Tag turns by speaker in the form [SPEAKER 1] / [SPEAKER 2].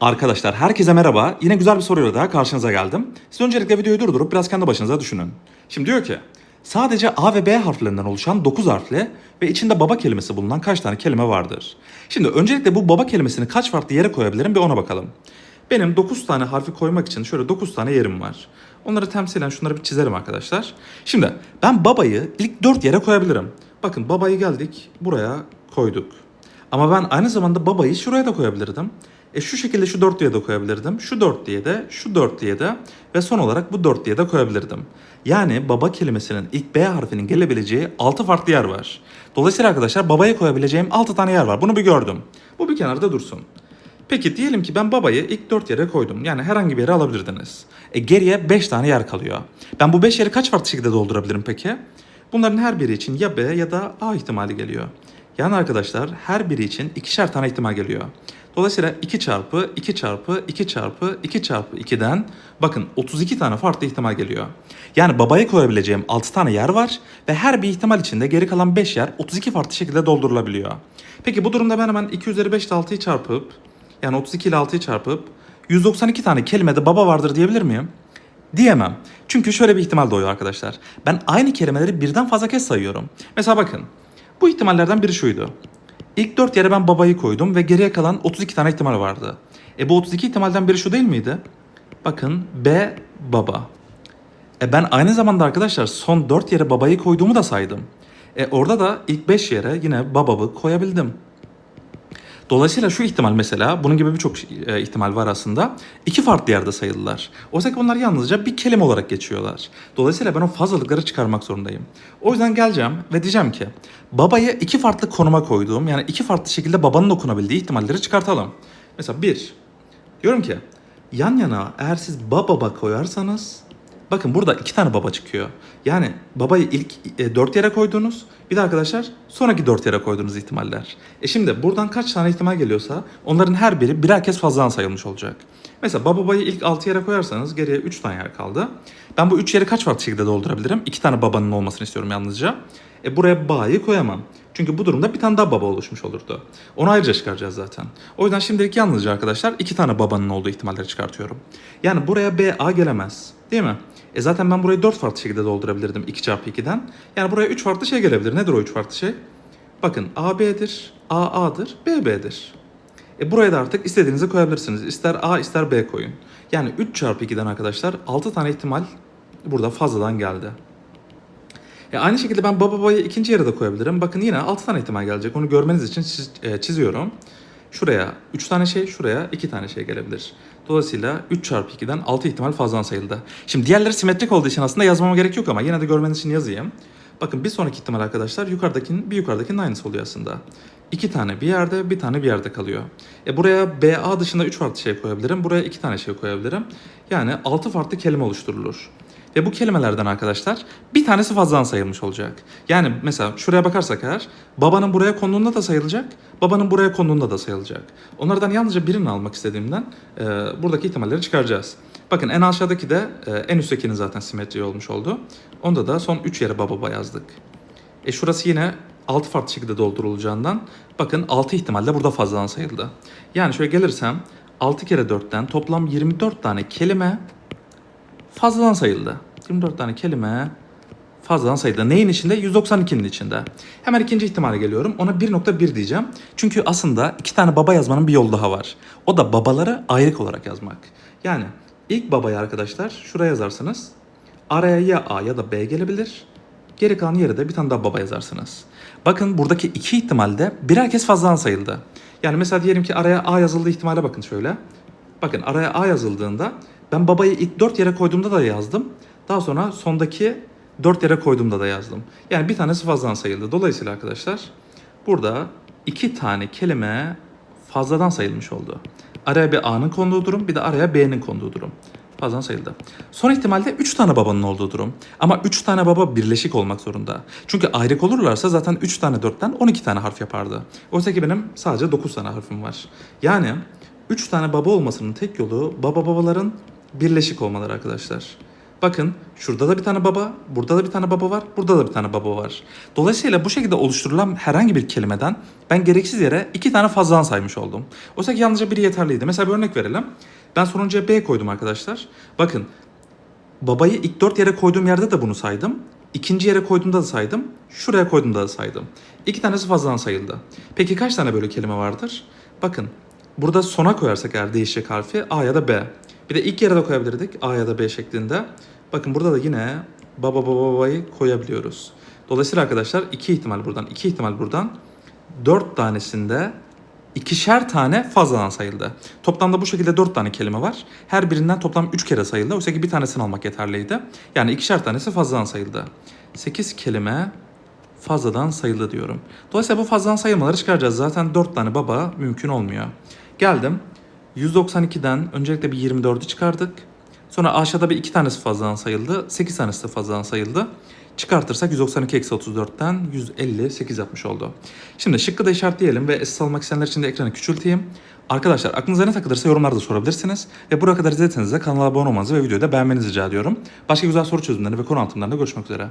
[SPEAKER 1] Arkadaşlar herkese merhaba. Yine güzel bir soruyla daha karşınıza geldim. Siz öncelikle videoyu durdurup biraz kendi başınıza düşünün. Şimdi diyor ki sadece A ve B harflerinden oluşan 9 harfli ve içinde baba kelimesi bulunan kaç tane kelime vardır? Şimdi öncelikle bu baba kelimesini kaç farklı yere koyabilirim bir ona bakalım. Benim 9 tane harfi koymak için şöyle 9 tane yerim var. Onları temsilen şunları bir çizelim arkadaşlar. Şimdi ben babayı ilk 4 yere koyabilirim. Bakın babayı geldik buraya koyduk. Ama ben aynı zamanda babayı şuraya da koyabilirdim. E şu şekilde şu dörtlüye de koyabilirdim. Şu dörtlüye de, şu dörtlüye de ve son olarak bu dörtlüye de koyabilirdim. Yani baba kelimesinin ilk B harfinin gelebileceği 6 farklı yer var. Dolayısıyla arkadaşlar babaya koyabileceğim 6 tane yer var. Bunu bir gördüm. Bu bir kenarda dursun. Peki diyelim ki ben babayı ilk 4 yere koydum. Yani herhangi bir yere alabilirdiniz. E geriye 5 tane yer kalıyor. Ben bu 5 yeri kaç farklı şekilde doldurabilirim peki? Bunların her biri için ya B ya da A ihtimali geliyor. Yani arkadaşlar her biri için ikişer tane ihtimal geliyor. Dolayısıyla 2 çarpı 2 çarpı 2 çarpı 2 çarpı 2'den bakın 32 tane farklı ihtimal geliyor. Yani babaya koyabileceğim 6 tane yer var ve her bir ihtimal içinde geri kalan 5 yer 32 farklı şekilde doldurulabiliyor. Peki bu durumda ben hemen 2 üzeri 5 ile 6'yı çarpıp yani 32 ile 6'yı çarpıp 192 tane kelimede baba vardır diyebilir miyim? Diyemem. Çünkü şöyle bir ihtimal doğuyor arkadaşlar. Ben aynı kelimeleri birden fazla kez sayıyorum. Mesela bakın. Bu ihtimallerden biri şuydu. İlk 4 yere ben babayı koydum ve geriye kalan 32 tane ihtimal vardı. E bu 32 ihtimalden biri şu değil miydi? Bakın B baba. E ben aynı zamanda arkadaşlar son 4 yere babayı koyduğumu da saydım. E orada da ilk 5 yere yine babamı koyabildim. Dolayısıyla şu ihtimal mesela, bunun gibi birçok e, ihtimal var aslında. iki farklı yerde sayılılar. Oysa ki bunlar yalnızca bir kelime olarak geçiyorlar. Dolayısıyla ben o fazlalıkları çıkarmak zorundayım. O yüzden geleceğim ve diyeceğim ki babayı iki farklı konuma koyduğum yani iki farklı şekilde babanın okunabildiği ihtimalleri çıkartalım. Mesela bir, diyorum ki yan yana eğer siz baba koyarsanız Bakın burada iki tane baba çıkıyor. Yani babayı ilk e, dört yere koydunuz. Bir de arkadaşlar sonraki dört yere koyduğunuz ihtimaller. E şimdi buradan kaç tane ihtimal geliyorsa onların her biri birer kez fazladan sayılmış olacak. Mesela baba babayı ilk altı yere koyarsanız geriye üç tane yer kaldı. Ben bu üç yeri kaç farklı şekilde doldurabilirim? İki tane babanın olmasını istiyorum yalnızca. E buraya bağ'yı koyamam. Çünkü bu durumda bir tane daha baba oluşmuş olurdu. Onu ayrıca çıkaracağız zaten. O yüzden şimdilik yalnızca arkadaşlar iki tane babanın olduğu ihtimalleri çıkartıyorum. Yani buraya B, A gelemez. Değil mi? E zaten ben burayı 4 farklı şekilde doldurabilirdim 2 çarpı 2'den. Yani buraya 3 farklı şey gelebilir. Nedir o 3 farklı şey? Bakın A B'dir, A. E buraya da artık istediğinizi koyabilirsiniz. İster A ister B koyun. Yani 3 çarpı 2'den arkadaşlar 6 tane ihtimal burada fazladan geldi. E aynı şekilde ben baba babayı ikinci yere de koyabilirim. Bakın yine 6 tane ihtimal gelecek. Onu görmeniz için çiz- e, çiziyorum. Şuraya 3 tane şey, şuraya 2 tane şey gelebilir. Dolayısıyla 3 çarpı 2'den 6 ihtimal fazladan sayıldı. Şimdi diğerleri simetrik olduğu için aslında yazmama gerek yok ama yine de görmeniz için yazayım. Bakın bir sonraki ihtimal arkadaşlar yukarıdakinin bir yukarıdakinin aynısı oluyor aslında. 2 tane bir yerde, bir tane bir yerde kalıyor. E buraya BA dışında 3 farklı şey koyabilirim. Buraya 2 tane şey koyabilirim. Yani 6 farklı kelime oluşturulur. Ve bu kelimelerden arkadaşlar bir tanesi fazladan sayılmış olacak. Yani mesela şuraya bakarsak eğer babanın buraya konduğunda da sayılacak, babanın buraya konduğunda da sayılacak. Onlardan yalnızca birini almak istediğimden e, buradaki ihtimalleri çıkaracağız. Bakın en aşağıdaki de e, en üsttekinin zaten simetri olmuş oldu. Onda da son 3 yere baba yazdık. E şurası yine 6 farklı şekilde doldurulacağından bakın 6 ihtimalle burada fazladan sayıldı. Yani şöyle gelirsem 6 kere 4'ten toplam 24 tane kelime fazladan sayıldı. 24 tane kelime fazladan sayıldı. Neyin içinde? 192'nin içinde. Hemen ikinci ihtimale geliyorum. Ona 1.1 diyeceğim. Çünkü aslında iki tane baba yazmanın bir yolu daha var. O da babaları ayrık olarak yazmak. Yani ilk babayı arkadaşlar şuraya yazarsınız. Araya ya A ya da B gelebilir. Geri kalan yere de bir tane daha baba yazarsınız. Bakın buradaki iki ihtimalde birer kez fazladan sayıldı. Yani mesela diyelim ki araya A yazıldığı ihtimale bakın şöyle. Bakın araya A yazıldığında ben babayı ilk 4 yere koyduğumda da yazdım. Daha sonra sondaki 4 yere koyduğumda da yazdım. Yani bir tanesi fazladan sayıldı. Dolayısıyla arkadaşlar burada iki tane kelime fazladan sayılmış oldu. Araya bir A'nın konduğu durum bir de araya B'nin konduğu durum. Fazladan sayıldı. Son ihtimalde 3 tane babanın olduğu durum. Ama 3 tane baba birleşik olmak zorunda. Çünkü ayrık olurlarsa zaten 3 tane 4'ten 12 tane harf yapardı. Oysa ki benim sadece 9 tane harfim var. Yani 3 tane baba olmasının tek yolu baba babaların birleşik olmaları arkadaşlar. Bakın şurada da bir tane baba, burada da bir tane baba var, burada da bir tane baba var. Dolayısıyla bu şekilde oluşturulan herhangi bir kelimeden ben gereksiz yere iki tane fazladan saymış oldum. Oysa ki yalnızca biri yeterliydi. Mesela bir örnek verelim. Ben sonuncuya B koydum arkadaşlar. Bakın babayı ilk dört yere koyduğum yerde de bunu saydım. İkinci yere koyduğumda da saydım. Şuraya koyduğumda da saydım. İki tanesi fazladan sayıldı. Peki kaç tane böyle kelime vardır? Bakın burada sona koyarsak eğer değişecek harfi A ya da B. Bir de ilk yere de koyabilirdik A ya da B şeklinde. Bakın burada da yine baba baba babayı koyabiliyoruz. Dolayısıyla arkadaşlar iki ihtimal buradan, iki ihtimal buradan. Dört tanesinde ikişer tane fazladan sayıldı. Toplamda bu şekilde dört tane kelime var. Her birinden toplam üç kere sayıldı. Oysa ki bir tanesini almak yeterliydi. Yani ikişer tanesi fazladan sayıldı. Sekiz kelime fazladan sayıldı diyorum. Dolayısıyla bu fazladan sayılmaları çıkaracağız. Zaten 4 tane baba mümkün olmuyor. Geldim. 192'den öncelikle bir 24'ü çıkardık. Sonra aşağıda bir 2 tanesi fazladan sayıldı. 8 tanesi de fazladan sayıldı. Çıkartırsak 192 eksi 34'ten 158 yapmış oldu. Şimdi şıkkı da işaretleyelim ve esas almak isteyenler için de ekranı küçülteyim. Arkadaşlar aklınıza ne takılırsa yorumlarda sorabilirsiniz. Ve buraya kadar izlediyseniz de kanala abone olmanızı ve videoyu da beğenmenizi rica ediyorum. Başka güzel soru çözümleri ve konu anlatımlarında görüşmek üzere.